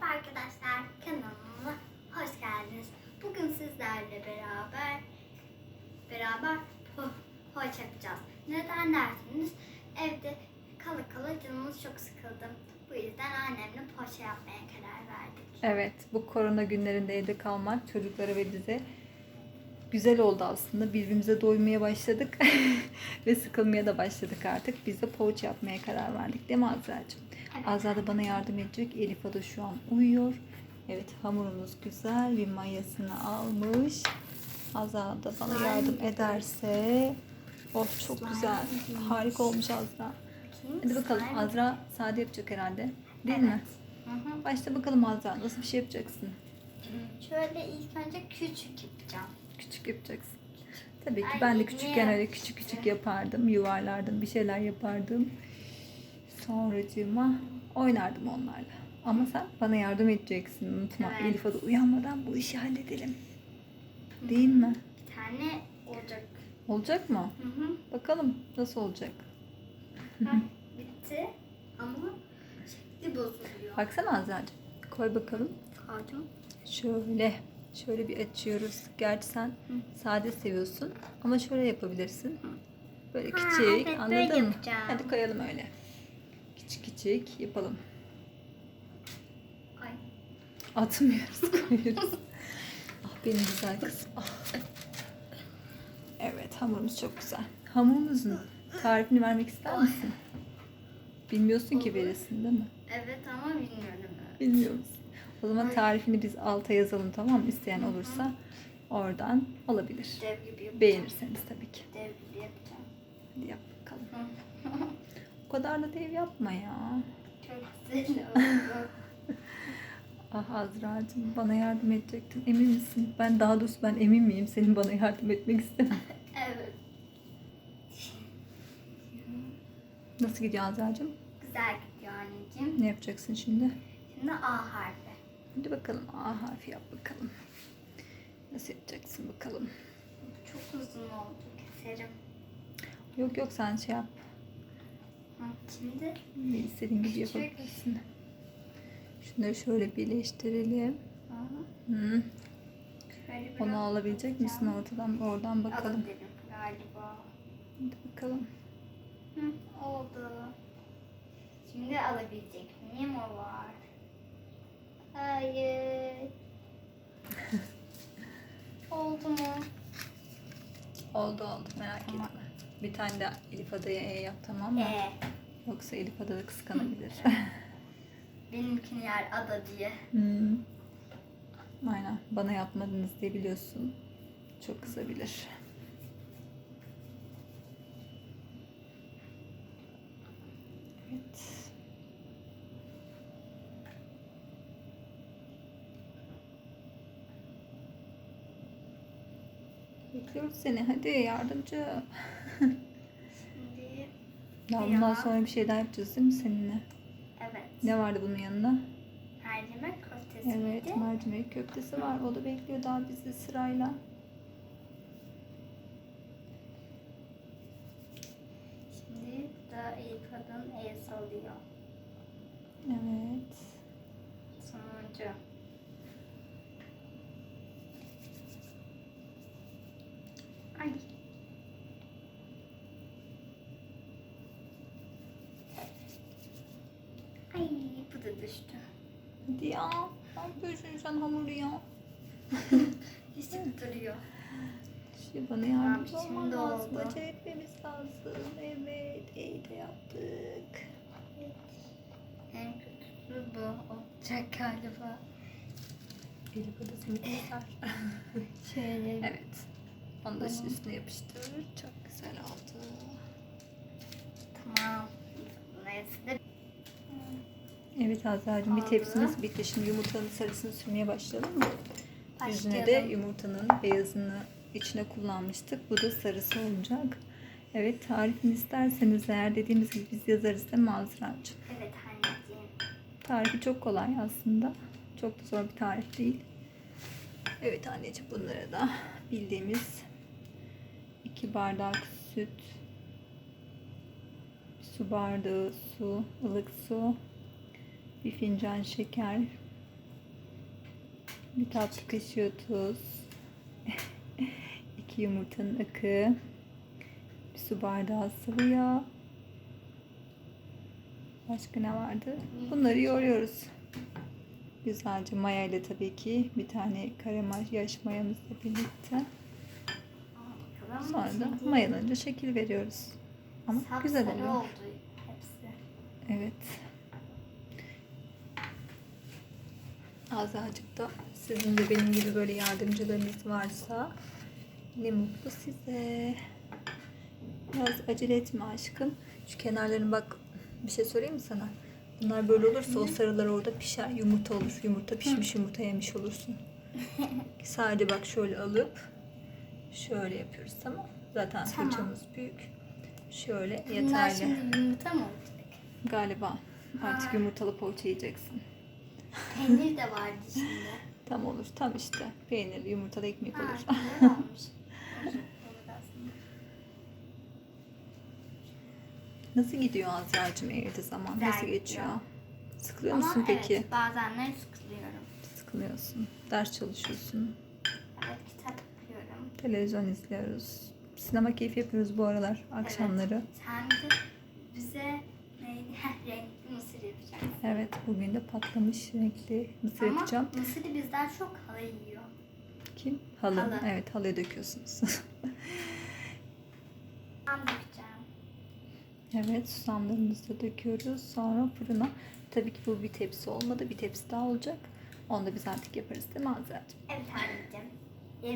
Merhaba arkadaşlar, kanalıma hoş geldiniz. Bugün sizlerle beraber beraber po- poğaça yapacağız. Neden dersiniz? Evde kala kala canımız çok sıkıldı. Bu yüzden annemle poğaça yapmaya karar verdik. Evet, bu korona günlerinde evde kalmak çocuklara ve bize güzel oldu aslında. Birbirimize doymaya başladık ve sıkılmaya da başladık artık. Biz de poğaça yapmaya karar verdik değil mi Azra'cığım? Da bana yardım edecek. Elif da şu an uyuyor. Evet hamurumuz güzel bir mayasını almış. Azra da bana yardım ederse Oh çok güzel. Harika olmuş Azra. Hadi bakalım. Azra sade yapacak herhalde. Değil mi? Başla bakalım Azra nasıl bir şey yapacaksın? Şöyle ilk önce küçük yapacağım. Küçük yapacaksın. Tabii ki ben de küçükken öyle küçük küçük yapardım. Yuvarlardım, bir şeyler yapardım. Sonracığıma oynardım onlarla. Ama sen bana yardım edeceksin unutma. Evet. Elif Ada uyanmadan bu işi halledelim. Değil mi? Bir tane olacak. Olacak mı? Hı hı. Bakalım nasıl olacak. Heh, Bitti ama şekli bozuluyor. Baksana Azra'cığım. Koy bakalım. Koydum. Şöyle. Şöyle bir açıyoruz. Gerçi sen sade seviyorsun. Ama şöyle yapabilirsin. Böyle Ha, küçük. evet, anladın mı? yapacağım. Hadi koyalım öyle. Küçük yapalım. Ay. Atmıyoruz, koyuyoruz. ah benim güzel kızım. Ah. Evet, hamurumuz çok güzel. Hamurumuzun tarifini vermek ister misin? Bilmiyorsun ki Olur. veresin değil mi? Evet ama bilmiyorum. Bilmiyoruz. O zaman tarifini biz alta yazalım tamam mı? İsteyen olursa oradan alabilir. Dev gibi yapacağım. Beğenirseniz tabii ki. Dev gibi yapacağım. Hadi yap bakalım. Hı. O kadar da dev yapma ya. Çok güzel oldu. Ah Azra'cığım bana yardım edecektin. Emin misin? Ben daha doğrusu ben emin miyim senin bana yardım etmek istemem. evet. Nasıl gidiyor Azra'cığım? Güzel gidiyor anneciğim. Ne yapacaksın şimdi? Şimdi A harfi. Hadi bakalım A harfi yap bakalım. Nasıl yapacaksın bakalım. Çok uzun oldu. Keserim. Yok yok sen şey yap. Şimdi İstediğin gibi yapabilirsin. Şunları şöyle birleştirelim. Hı. biraz Onu alabilecek misin ortadan? Oradan bakalım. Alabilirim galiba. Hadi bakalım. Hı, oldu. Şimdi alabilecek miyim o var? Hayır. oldu mu? Oldu oldu merak etme. Bir tane de Elif Ada'ya E yap tamam mı? E. Yoksa Elif Ada da kıskanabilir. Benimkini yer ada diye. Hmm. Aynen. Bana yapmadınız diye biliyorsun. Çok kızabilir. Evet. Bekliyoruz seni. Hadi yardımcı. Şimdi Ya bundan sonra bir şey daha yapacağız değil mi seninle? evet. Ne vardı bunun yanında? Mercimek köftesi Evet, miydi? mercimek köftesi var. O da bekliyor daha bizi sırayla. Şimdi da iyi kadın el sallıyor. Evet. Sonuncu. Ay. Ay bu da düştü. Hadi ya. Ne yapıyorsun sen hamuru ya? Düşüp duruyor. Şey bana yardımcı Tamam, olman şimdi lazım. oldu. Acele etmemiz lazım. Evet, iyi de yaptık. En kötüsü bu olacak galiba. Elif adasını keser. Şöyle. evet. Onu da Tamam. üstüne yapıştır. Çok güzel oldu. Tamam. Neyse Evet Azra'cığım bir tepsimiz bitti. Şimdi yumurtanın sarısını sürmeye başlayalım mı? Yüzüne de başlayalım. yumurtanın beyazını içine kullanmıştık. Bu da sarısı olacak. Evet tarifini isterseniz eğer dediğimiz gibi biz yazarız değil mi Azra'cığım? Evet anneciğim. Tarifi çok kolay aslında. Çok da zor bir tarif değil. Evet anneciğim bunlara da bildiğimiz 2 bardak süt, bir su bardağı su, ılık su, bir fincan şeker, Bir tatlı kaşığı tuz. iki yumurtanın akı. Bir su bardağı sıvı yağ. Başka ne vardı? Bunları yoğuruyoruz. Güzelce maya ile tabii ki bir tane karamaj yaş mayamızla birlikte. Sonra da mayalanınca şekil veriyoruz. Ama güzel oluyor. oldu hepsi. Evet. Azıcık da sizin de benim gibi böyle yardımcılarınız varsa ne mutlu size. Biraz acele etme aşkım. Şu kenarlarını bak bir şey söyleyeyim mi sana? Bunlar böyle olursa o sarılar orada pişer. Yumurta olur. Yumurta pişmiş yumurta yemiş olursun. Sadece bak şöyle alıp şöyle yapıyoruz tamam Zaten Tamam. fırçamız büyük. Şöyle Bunlar yeterli. şimdi yumurta mı olacak? Galiba. Artık yumurtalı poğaça yiyeceksin. Peynir de vardı şimdi. Tam olur. Tam işte. Peynirli yumurtalı ekmek Ha, olur. Nasıl gidiyor Azra'cığım evde zaman? Güzel Nasıl geçiyor? gidiyor. Sıkılıyor Ama musun peki? evet bazenler sıkılıyorum. Sıkılıyorsun. Ders çalışıyorsun. Evet kitap okuyorum. Televizyon izliyoruz. Sinema keyfi yapıyoruz bu aralar akşamları. Sen de bize renkli mısır yapacaksın. Evet, bugün de patlamış renkli mısır Ama yapacağım. mısırı bizden çok hala yiyor. Kim? Halı. Halı. Evet, halıya döküyorsunuz. Ben dökeceğim. evet, susamlarımızı da döküyoruz. Sonra fırına. Tabii ki bu bir tepsi olmadı. Bir tepsi daha olacak. Onu da biz artık yaparız değil mi Azra'cığım? Evet anneciğim.